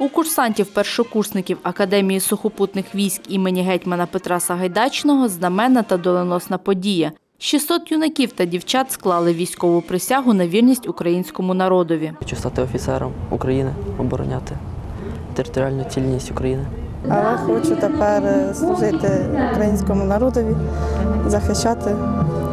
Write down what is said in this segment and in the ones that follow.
У курсантів-першокурсників Академії сухопутних військ імені гетьмана Петра Сагайдачного знамена та доленосна подія. 600 юнаків та дівчат склали військову присягу на вірність українському народові. Хочу стати офіцером України, обороняти територіальну цілісність України. Але хочу тепер е, служити українському народові, захищати,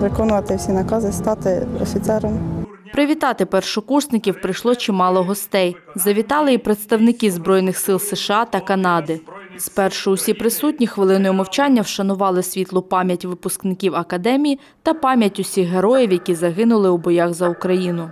виконувати всі накази, стати офіцером. Привітати першокурсників прийшло чимало гостей. Завітали і представники Збройних сил США та Канади. Спершу усі присутні хвилиною мовчання вшанували світлу пам'ять випускників академії та пам'ять усіх героїв, які загинули у боях за Україну.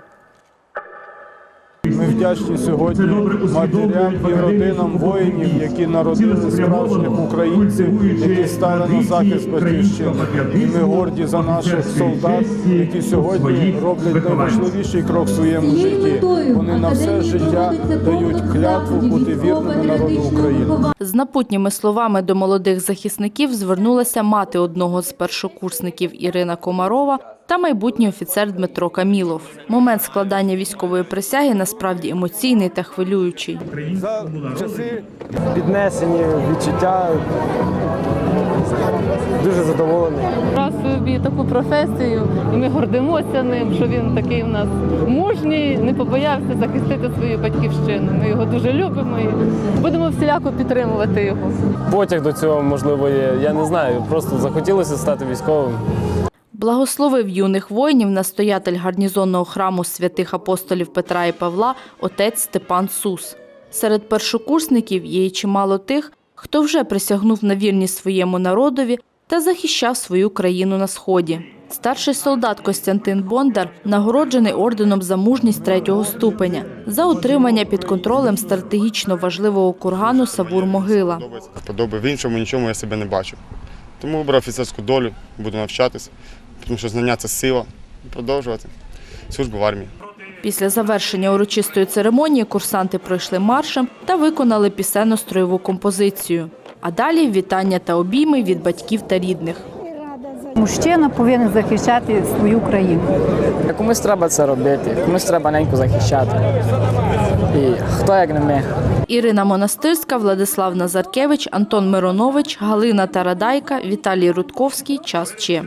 Ми вдячні сьогодні матерям і родинам воїнів, які народили справжніх українців, які стали на захист батьківщини. І ми горді за наших солдат, які сьогодні роблять найважливіший крок в своєму житті. Вони на все життя дають клятву бути вірними народу України. З напутніми словами до молодих захисників звернулася мати одного з першокурсників Ірина Комарова та майбутній офіцер Дмитро Камілов. Момент складання військової присяги насправді емоційний та хвилюючий. За часи піднесені відчуття. Дуже задоволений. Брав собі таку професію, і ми гордимося ним, що він такий у нас мужній, не побоявся захистити свою батьківщину. Ми його дуже любимо і будемо всіляко підтримувати його. Потяг до цього можливо є. Я не знаю. Просто захотілося стати військовим. Благословив юних воїнів настоятель гарнізонного храму святих апостолів Петра і Павла отець Степан Сус. Серед першокурсників є й чимало тих, хто вже присягнув на вірність своєму народові та захищав свою країну на сході. Старший солдат Костянтин Бондар нагороджений орденом за мужність третього ступеня за утримання під контролем стратегічно важливого кургану Савур-Могила. Подоби в іншому нічому я себе не бачу. Тому вибрав офіцерську долю, буду навчатися, тому що знання це сила. Продовжувати службу в армії. Після завершення урочистої церемонії курсанти пройшли маршем та виконали пісенно-строєву композицію. А далі вітання та обійми від батьків та рідних. Мужчина повинен захищати свою країну. Комусь треба це робити, комусь треба неньку захищати. І хто як не ми. Ірина Монастирська, Владислав Назаркевич, Антон Миронович, Галина Тарадайка, Віталій Рудковський. Час Че.